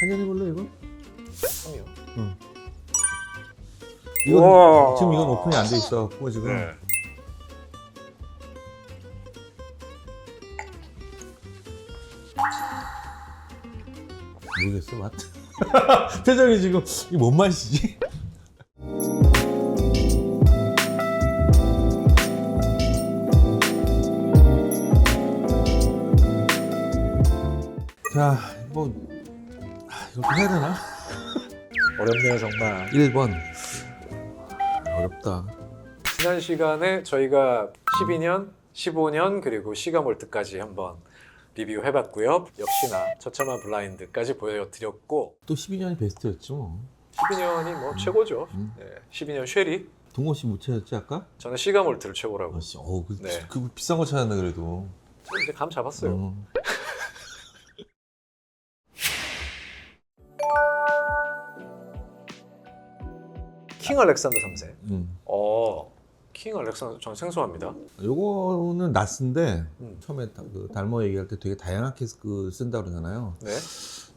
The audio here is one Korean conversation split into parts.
한잔 해볼래 이거? 참이요. 응. 이건 우와. 지금 이건 오픈이 안 돼 있어갖고 지금 네. 모르겠어 맛. 표정이 지금 이게 뭔 맛이지? 아, 이거 해야 되나? 어렵네요 정말. 1번 어렵다. 지난 시간에 저희가 12년, 15년 그리고 시가몰트까지 한번 리뷰해봤고요. 역시나 처참한 블라인드까지 보여드렸고 또 12년이 베스트였지 뭐. 12년이 뭐 최고죠. 음. 네, 12년 쉐리. 동호 씨못 찾았지 아까? 저는 시가몰트를 최고라고. 아씨, 어, 그, 네. 그 비싼 거 찾았네 그래도. 저 이제 감 잡았어요. 어. 킹 알렉산더 3세. 음. 어, 킹 알렉산더 전 생소합니다. 요거는 낫스인데 음. 처음에 다- 그 달모 얘기할 때 되게 다양한 캐스크 쓴다 그러잖아요. 네.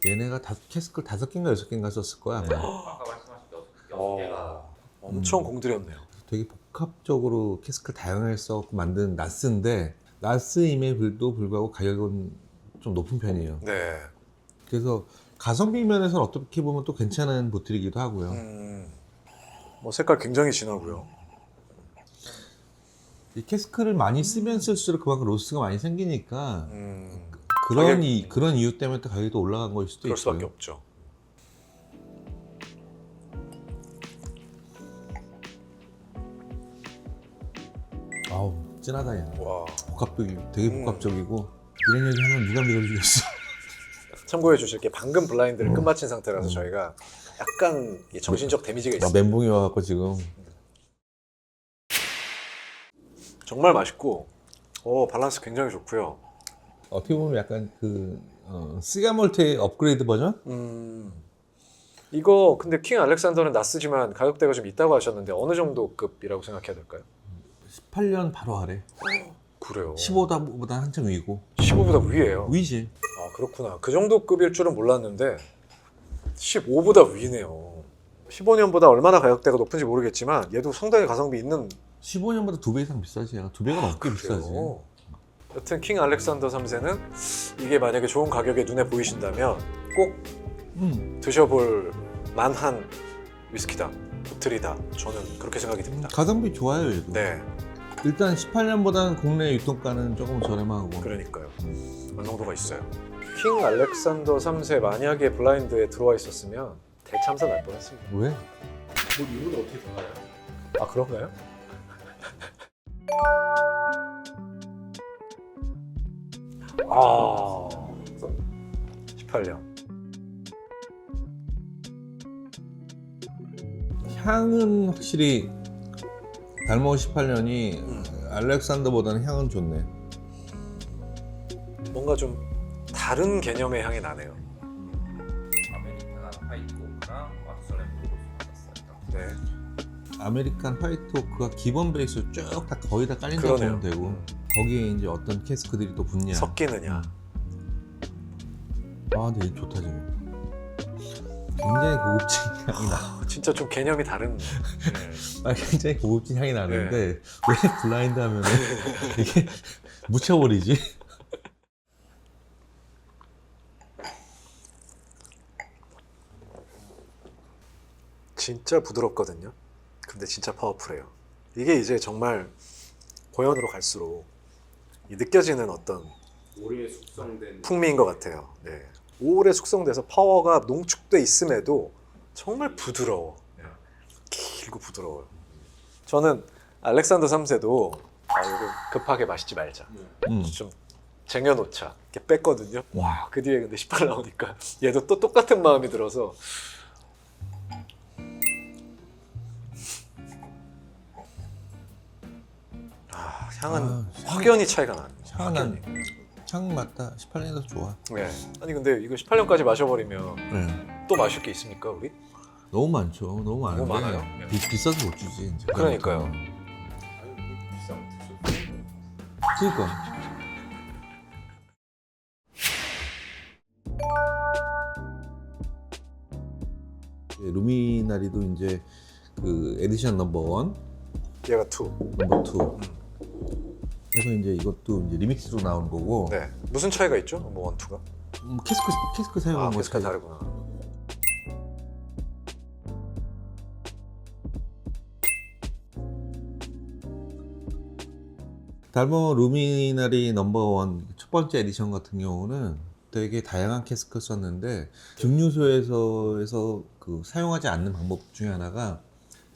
얘네가 다 캐스크를 다섯 개인가 여섯 개인가 썼을 거야. 아마. 아까 말씀하신 여섯, 여섯 개가 어, 엄청 음. 공들였네요. 되게 복합적으로 캐스크를 다양하게 써갖고 만든 나스인데 나스임에도 불구하고 가격은 좀 높은 편이에요. 네. 그래서 가성비 면에서는 어떻게 보면 또 괜찮은 보틀이기도 하고요. 음, 뭐 색깔 굉장히 진하고요. 이 캐스크를 많이 쓰면 쓸수록 그만큼 로스가 많이 생기니까 음, 그런 가격이- 이, 그런 이유 때문에 또 가격이 또 올라간 거일 수도 그럴 수밖에 있고요. 없죠. 아우 진하다 얘. 와. 복합적이고 되게 음. 복합적이고 이런 얘기 하면 누가 믿어주겠어. 참고해 주실 게 방금 블라인드를 음. 끝마친 상태라서 음. 저희가 약간 이 정신적 데미지가 나 있어요. 멘붕이 와갖고 지금 정말 맛있고, 어 밸런스 굉장히 좋고요. 어떻게 보면 약간 그 어, 시가몰트의 업그레이드 버전? 음, 이거 근데 킹 알렉산더는 낯쓰지만 가격대가 좀 있다고 하셨는데 어느 정도 급이라고 생각해야 될까요? 18년 바로 아래. 그래요. 15보다 한참 위고. 15보다 위에요. 위지. 아 그렇구나. 그 정도 급일 줄은 몰랐는데 15보다 위네요. 15년보다 얼마나 가격대가 높은지 모르겠지만 얘도 상당히 가성비 있는 15년보다 두 배 이상 비싸지. 얘가 두 배가 넘게 비싸지. 그래요. 여튼 킹 알렉산더 3세는 이게 만약에 좋은 가격에 눈에 보이신다면 꼭 음. 드셔볼 만한 위스키다, 보틀이다. 저는 그렇게 생각이 듭니다. 가성비 좋아요, 얘도. 네, 일단 18년보다는 국내 유통가는 조금 저렴하고. 그러니까요. 완성도가 있어요. 킹 알렉산더 3세 만약에 블라인드에 들어와 있었으면 대참사 날 뻔했습니다. 왜? 뭐 이유는 어떻게 달라요? 아 그런가요? 아 18년 향은 확실히 달모 18년이 음. 알렉산더보다는 향은 좋네. 뭔가 좀 다른 개념의 향이 나네요. 화이트오크랑 왓슨의 브루스 받았어요. 네, 아메리칸 화이트 오크가 기본 베이스로 쭉다 거의 다 깔린다고 그러네요. 보면 되고 음. 거기에 이제 어떤 캐스크들이 또 붙냐. 섞이느냐. 아, 근데 이거 좋다 지금. 굉장히 고급진 향이 나. 아, 진짜 좀 개념이 다른. 네. 아, 굉장히 고급진 향이 나는데 왜 블라인드 하면 이게 묻혀버리지? 진짜 부드럽거든요. 근데 진짜 파워풀해요. 이게 이제 정말 고연으로 갈수록 이 느껴지는 어떤 오래 숙성된 풍미인 것 같아요. 네. 오래 숙성돼서 파워가 농축돼 있음에도 정말 부드러워. 네. 길고 부드러워요. 저는 알렉산더 3세도 아 이거 급하게 마시지 말자. 음. 좀 쟁여놓자. 이렇게 뺐거든요. 와, 그 뒤에 근데 18 나오니까 얘도 또 똑같은 마음이 들어서 아, 향은 아, 확연히 차이가 나요. 확연히. 향 맞다. 18년이 더 좋아. 네. 아니 근데 이거 18년까지 마셔버리면 네. 또 마실 게 있습니까 우리? 너무 많죠. 너무 많은데 많아요. 비, 비싸서 못 주지. 이제. 그러니까요. 드셔도 그러니까. 루미나리도 이제 그 에디션 넘버 원, 얘가 투. 넘버 투. 그래서 이제 이것도 이제 리믹스로 나온 거고 네. 무슨 차이가 있죠? 뭐 원, 투가? 음, 캐스크 캐스크 사용한 아, 거 차이. 다르구나. 달모 루미나리 넘버 원 첫 번째 에디션 같은 경우는 되게 다양한 캐스크 썼는데 증류소에서 에서 그 사용하지 않는 방법 중에 하나가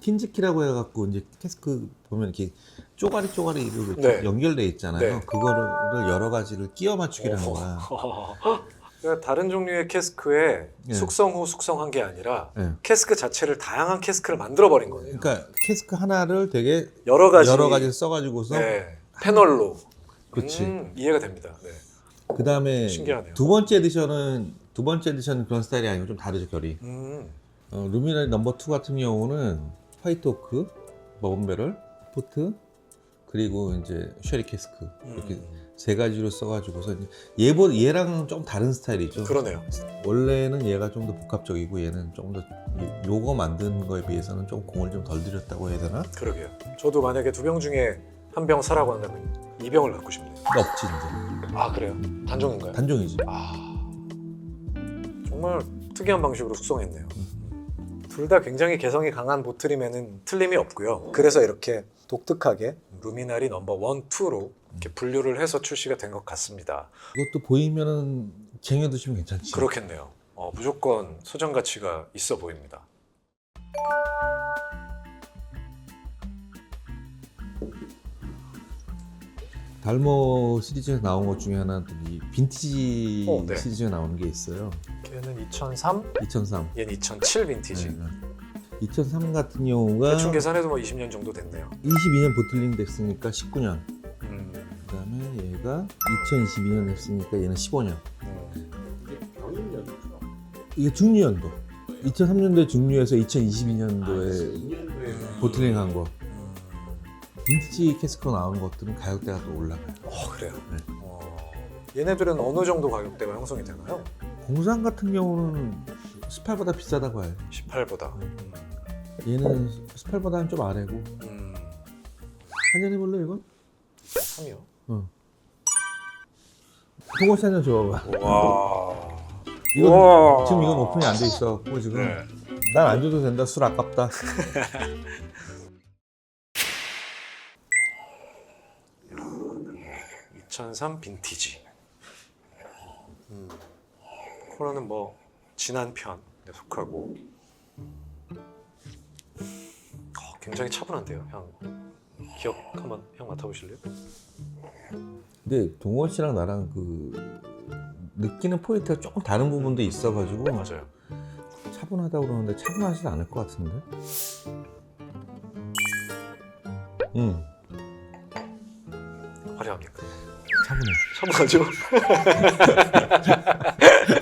틴즈키라고 해갖고 이제 캐스크 보면 이렇게 쪼가리 쪼가리로 이렇게 네. 연결돼 있잖아요. 네. 그거를 여러 가지를 끼워 맞추기를 하는 거야. 그러니까 다른 종류의 캐스크에 네. 숙성 후 숙성한 게 아니라 네. 캐스크 자체를 다양한 캐스크를 만들어 버린 거네요. 그러니까 캐스크 하나를 되게 여러 가지 여러 가지 써가지고서 네. 패널로 그치. 음, 이해가 됩니다. 네. 그 다음에 신기하네요. 두 번째 에디션은 두 번째 에디션은 그런 스타일이 아니고 좀 다르죠 결이. 음. 어, 루미나리 넘버 2 같은 경우는 화이트 오크, 버번베럴, 포트 그리고 이제 쉐리 캐스크 이렇게 음. 세 가지로 써가지고서 얘보 얘랑은 좀 다른 스타일이죠. 그러네요. 원래는 얘가 좀 더 복합적이고 얘는 조금 더 요- 요거 만드는 거에 비해서는 좀 공을 좀 덜 들였다고 해야 되나? 그러게요. 저도 만약에 두 병 중에 한 병 사라고 한다면 이 병을 갖고 싶네요. 없지 이제 아 그래요? 단종인가요? 단종이지. 아 정말 특이한 방식으로 숙성했네요. 둘 다 굉장히 개성이 강한 보트림에는 틀림이 없고요. 그래서 이렇게 독특하게 루미나리 넘버 원, 투로 이렇게 분류를 해서 출시가 된 것 같습니다. 이것도 보이면은 쟁여 드시면 괜찮지. 그렇겠네요. 어, 무조건 소장 가치가 있어 보입니다. 달모 시리즈에서 나온 것 중에 하나는 이 빈티지 어, 네. 시리즈가 나오는 게 있어요. 걔는 2003, 2003. 얘는 2007 빈티지. 네, 네. 2003 같은 경우가 대충 계산해도 뭐 20년 정도 됐네요. 22년 보틀링 됐으니까 19년. 음, 그다음에 얘가 2022년 했으니까 얘는 15년. 음. 이게 병인년이죠. 이게 중류연도. 2003년도에 중류해서 2022년도에 2년도에 보틀링 한 거. 음. 빈티지 캐스크로 나오는 것들은 가격대가 또 올라가요. 어 그래요. 네. 어, 얘네들은 어느 정도 가격대가 형성이 되나요? 공산 같은 경우는 스팔보다 비싸다고 해요. 18보다. 얘는 스팔보다는 좀 아래고. 음, 한잔 해볼래 이건? 3이요. 통고씨 한잔 줘봐봐. 와. 이건 우와. 지금 이건 오픈이 안 돼 있어갖고 지금 네. 난 안 줘도 된다. 술 아깝다. 2003 빈티지. 음, 컬러는 뭐 진한 편에 속하고. 어, 굉장히 차분한데요, 향. 기억 한번 향 맡아보실래요? 근데 동원 씨랑 나랑 그 느끼는 포인트가 조금 다른 부분도 있어가지고 맞아요. 차분하다고 그러는데 차분하지도 않을 것 같은데. 응, 화려합니까? 차분해. 차분하죠?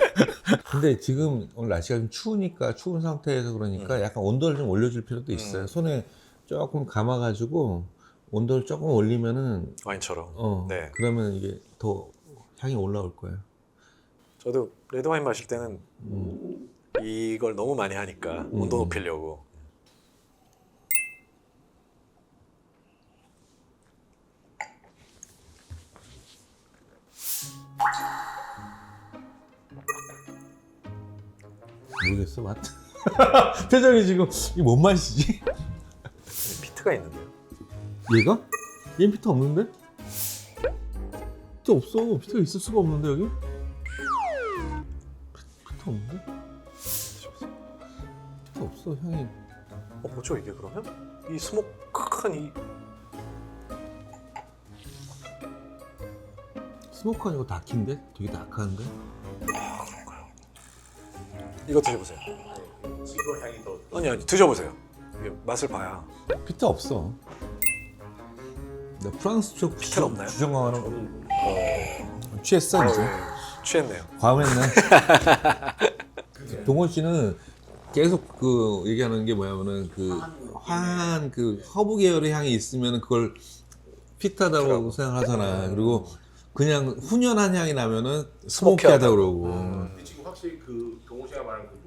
근데 지금 오늘 날씨가 좀 추우니까 추운 상태에서 음. 그러니까 약간 온도를 좀 올려줄 필요도 있어요. 손에 조금 감아가지고 온도를 조금 올리면은 와인처럼. 어 네. 그러면 이게 더 향이 올라올 거예요. 저도 레드 와인 마실 때는 음. 이걸 너무 많이 하니까 온도 높이려고. 모르겠어 맛. 표정이 지금 이뭔 맛이지? 피트가 있는데요. 얘가? 얘는 피트 없는데? 피트 없어. 피트가 있을 수가 없는데 여기? 피트 없는데? 피트 없어 향이. 어 뭐죠 이게 그러면? 이 스모크한 이 스모크 아니고 다키인데? 되게 다크한데? 이거 드셔보세요. 지금 향이 더 아니 아니 드셔보세요. 이게 맛을 봐야. 피트 없어. 나 프랑스 쪽 피트 없나요? 주정강화는 저는 취했어 이제. 네, 취했네요. 과음했네. 동원 씨는 계속 그 얘기하는 게 뭐냐면은 그 화한 그 허브 계열의 향이 있으면 그걸 그러고. 생각하잖아. 그리고 그냥 훈연한 향이 나면은 스모키하다 그러고. 음. 근데 지금 확실히 그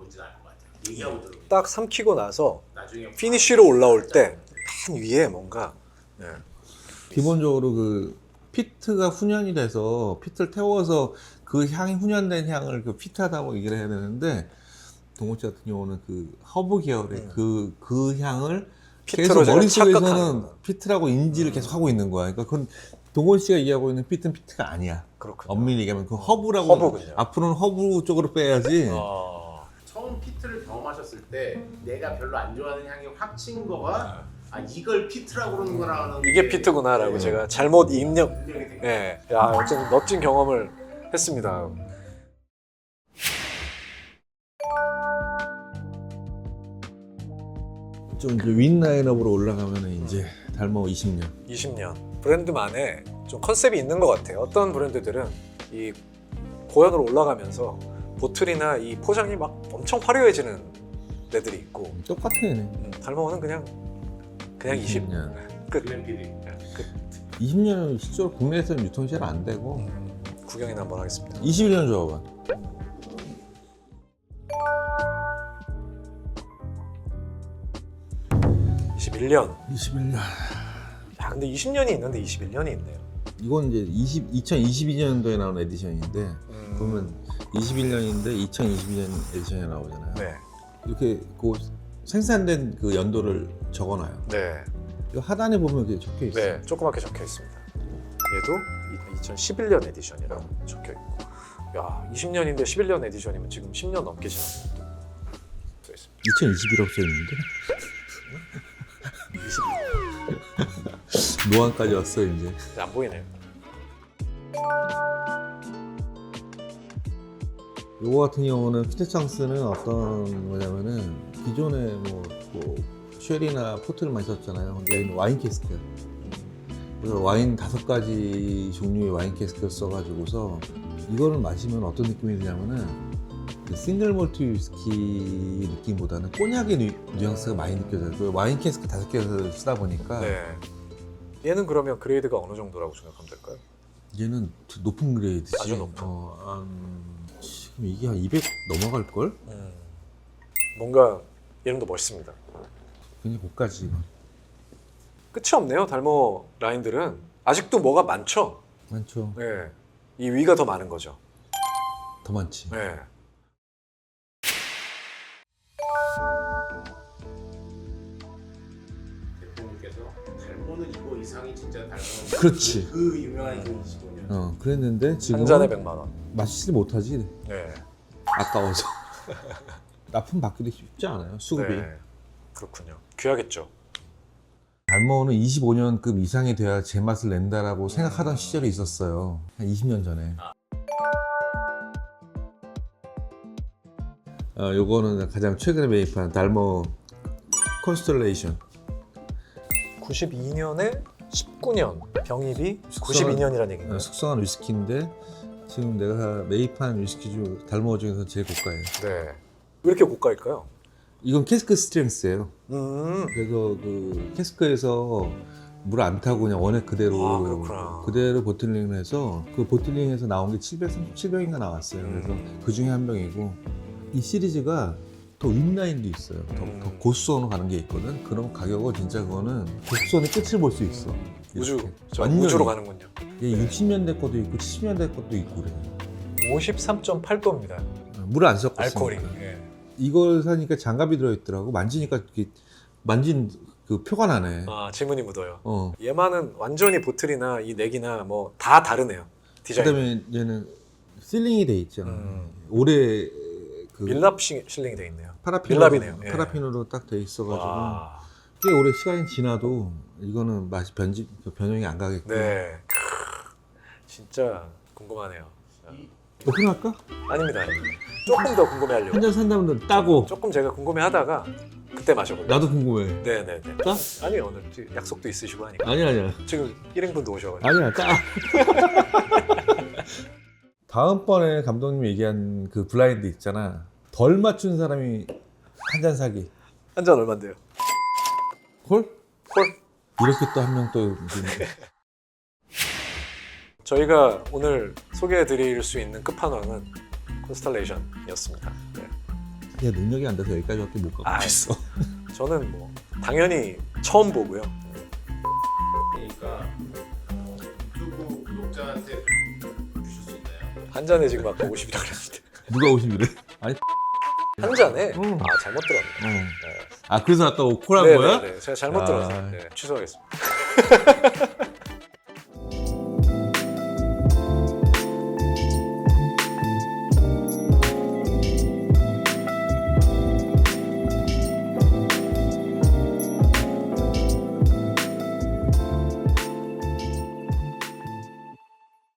뭔지 알것 같아요. 얘기하고 들어. 딱 삼키고 나서 나중에 피니쉬로 올라올 때 맨 위에 뭔가 네. 기본적으로 그 피트가 훈연이 돼서 피트를 태워서 그 향이 훈연된 향을 그 피트하다고 얘기를 해야 되는데 동호치 같은 경우는 그 허브 계열의 음. 그, 그 향을 피트로 계속 제가 머릿속에서는 착각하는 거. 피트라고 인지를 계속 하고 있는 거야. 그러니까 그건 동원 씨가 얘기하고 있는 피트는 피트가 아니야. 그렇군요. 엄밀히 얘기하면 그 허브라고 허브군요. 앞으로는 허브 쪽으로 빼야지. 어, 처음 피트를 경험하셨을 때 내가 별로 안 좋아하는 향이 확 친 거가 아 이걸 피트라고 그러는 거라는 이게 게 피트구나라고 네. 제가 잘못 입력. 된 예, 야 어쨌든 멋진 경험을 했습니다. 좀 이제 윈 라인업으로 올라가면 이제 달모 20년. 20년 브랜드만의 좀 컨셉이 있는 것 같아요. 어떤 브랜드들은 이 고연으로 올라가면서 보틀이나 이 포장이 막 엄청 화려해지는 데들이 있고 똑같아 얘네. 음, 달모는 그냥 그냥 20. 20년. 끝. 글램피디. 끝. 20년은 실제로 국내에서는 유통이 잘 안 되고 음, 구경이나 한번 하겠습니다. 21년 줘봐. 21년. 21년. 야 근데 20년이 있는데 21년이 있네요. 이건 이제 20, 2022년도에 나온 에디션인데 음, 보면 21년인데 2022년 에디션이 나오잖아요. 네, 이렇게 그 생산된 그 연도를 적어놔요. 네, 이 하단에 보면 이렇게 적혀 있어요. 네, 조그맣게 적혀 있습니다. 얘도 2011년 에디션이라고 적혀 있고, 야 20년인데 11년 에디션이면 지금 10년 넘게 지났네요. 써 있습니다. 2021억 써 있는데 20. 노안까지 왔어 이제. 이제 안 보이네요. 요거 같은 경우는 피테창스는 어떤 거냐면은 기존에 뭐, 뭐 쉘이나 포트를 많이 썼잖아요. 근데 얘는 와인 캐스크예요. 그래서 와인 다섯 가지 종류의 와인 캐스크를 써가지고서 이거를 마시면 어떤 느낌이 드냐면은 그 싱글 몰트 위스키 느낌보다는 꼬냑의 뉘, 뉘앙스가 많이 느껴져요. 그 와인 캐스크 다섯 개를 쓰다 보니까 네. 얘는 그러면 그레이드가 어느 정도라고 생각하면 될까요? 얘는 높은 그레이드지. 아주 높은. 어, 한, 지금 이게 한 200 넘어갈 걸? 음, 뭔가 더 멋있습니다. 고가지. 이건. 끝이 없네요. 달모 라인들은 아직도 뭐가 많죠. 많죠. 네, 이 위가 더 많은 거죠. 더 많지. 네. 대표님께서 달모는 이거 이상이 진짜 달모. 그렇지. 그 유명한 그 25년. 어, 그랬는데 지금 한 잔에 100만 원. 마시지 못하지. 네. 아까워서. 납품 받기도 쉽지 않아요. 수급이. 네. 그렇군요. 귀하겠죠. 달모는 25년급 이상이 돼야 제 맛을 낸다라고 음. 생각하던 시절이 있었어요. 한 20년 전에. 어, 요거는 가장 최근에 매입한 달모 콘스텔레이션. 92년에 19년 병입이 92년이라는 얘기인가요? 어, 숙성한 위스키인데 지금 내가 매입한 위스키 중 달모 중에서 제일 고가예요. 네. 왜 이렇게 고가일까요? 이건 캐스크 스트렝스예요. 음. 그래서 그 캐스크에서 물 안 타고 그냥 원액 그대로 아, 그렇구나. 그대로 보틀링을 해서 그 보틀링에서 나온 게 737병인가 나왔어요. 그래서 음. 그 중에 한 병이고 이 시리즈가 더 윗라인도 있어요. 더, 음. 더 고수선으로 가는 게 있거든. 그럼 가격은 진짜 그거는 고수선의 끝을 볼 수 있어. 우주. 저 완전히. 우주로 가는군요. 이게 60년대 것도 있고 70년대 것도 있고 그래. 53.8도입니다. 물을 안 섞었으니까. 알코올이. 예. 이걸 사니까 장갑이 들어있더라고. 만지니까 이렇게 만진 그 표가 나네. 아, 지문이 묻어요. 어. 얘만은 완전히 보틀이나 이 넥이나 뭐 다 다르네요. 디자인. 그다음에 얘는 실링이 돼 있잖아. 음. 올해 그 밀랍 시- 실링이 돼 있네요. 파라핀으로, 밀랍이네요. 예. 파라핀으로 딱 돼 있어가지고 와. 꽤 오래 시간이 지나도 이거는 맛이 변지 변형이 안 가겠고. 네. 크, 진짜 궁금하네요. 자, 오픈할까? 아닙니다. 조금 더 궁금해 하려고. 한잔 산다면 따고. 조금 제가 궁금해 하다가 그때 마셔볼래요. 나도 궁금해. 네네네. 따? 아니요 오늘 약속도 있으시고 하니까. 아니야 아니야. 지금 1인분도 오셔가지고. 아니야 따. 다음번에 감독님이 얘기한 그 블라인드 있잖아. 덜 맞춘 사람이 한 잔 사기. 한 잔 얼마인데요? 콜? 콜? 이렇게 또 한 명 또. 저희가 오늘 소개해드릴 수 있는 끝판왕은 콘스탈레이션이었습니다. 네. 내 능력이 안 돼서 여기까지밖에 못 가고 아, 있어. 저는 뭐 당연히 처음 보고요. 그러니까 어, 유튜브 구독자한테 주실 수 있나요? 한 잔에 지금 아까 50이라 그랬는데 누가 50이래? 아니, 한 잔에 음. 아 잘못 들었네. 어. 네. 아 그래서 오콜한 네, 거야? 네, 네. 제가 잘못 아. 들었어요. 네, 취소하겠습니다.